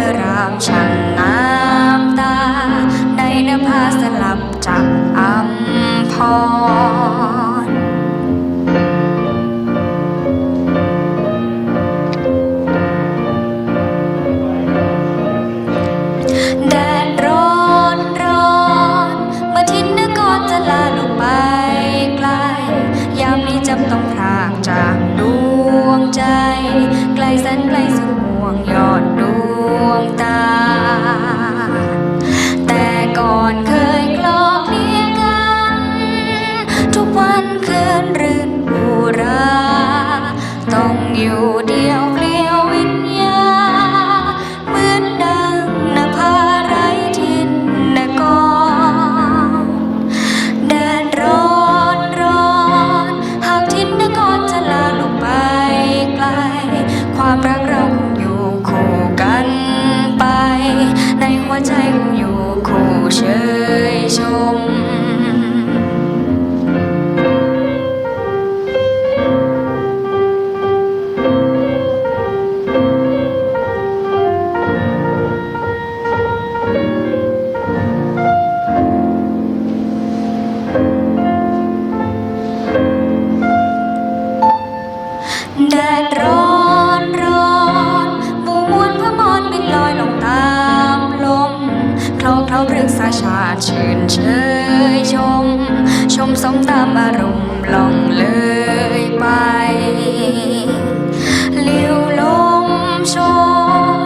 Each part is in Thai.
รืองอามช่างงามตา ในนภาสลับจับอัมพรแดดร้อนร้อนเมื่อทิ้นนกรจะลาลงไปไกล ยามนี้จำต้องพรากจากดวงใจ ไกลแสนไกลสุด เคล้าเคล้าพฤกษาชาติชื่นเชยชม ชมสมตามอารมณ์ล่องเลยไปเลิวลมช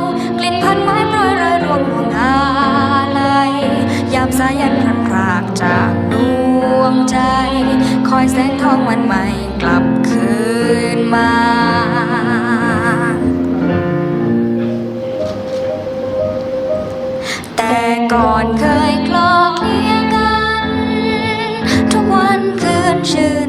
ยกลิ่นพันไม้โปรยรอยรวงห่วงอาลัยยามสายันพลันพรากจากดวงใจ คอยแสงทองวันใหม่กลับคืนมา ก่อนเคยคลอกเลียกัน ทุกวันคืนชื่น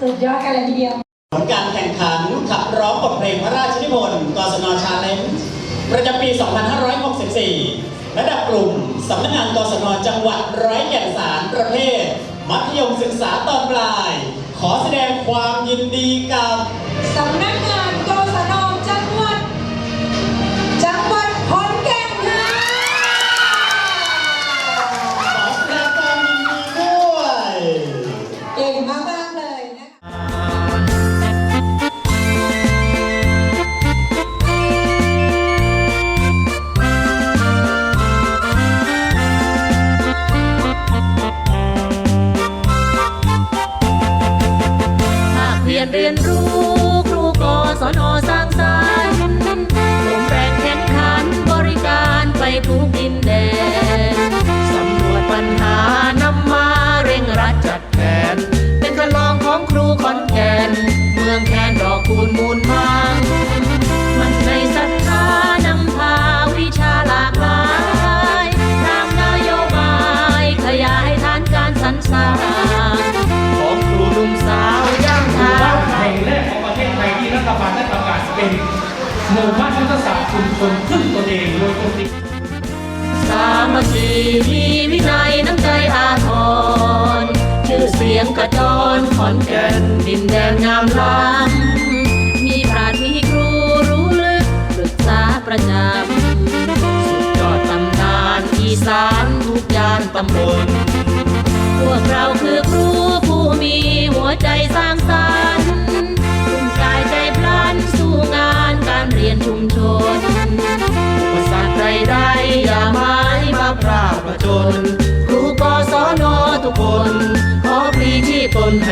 สุดยอดกันเลยทีเดียว ผลการแข่งขันขับร้องบทเพลงพระราชนิพนธ์กศนชาเลนจ์ประจำปี 2564 ระดับกลุ่มสำนักงานกศนจังหวัดร้อยแก่นสารประเภท มัธยมศึกษาตอนปลาย ขอแสดงความยินดีกับ สำนักงาน ยนเรียนรู้ ครูกศนสร้างสรรค์รวมแรงแข่งขันบริการไปทุกดินแดน สำรวจปัญหานำมา หมู่บ้านยุทธศาสตร์ชุมชนพึ่งตนเองโดยคนติสามัคคีมีวินัยน้ำใจอาทรชื่อเสียงกระจรขอนแก่นดินแดนงามล้ำมีปราชญ์มีครูรู้ลึกปรึกษาประจำสุดยอดตำนานอีสานทุกยานตำบลพวกเราคือครูผู้มีหัวใจสร้างสรรค์ มชนอุปสรรคใดๆอย่าไม้มาปราบประจนครูกศนทุกคน ขอพรีชีพตนให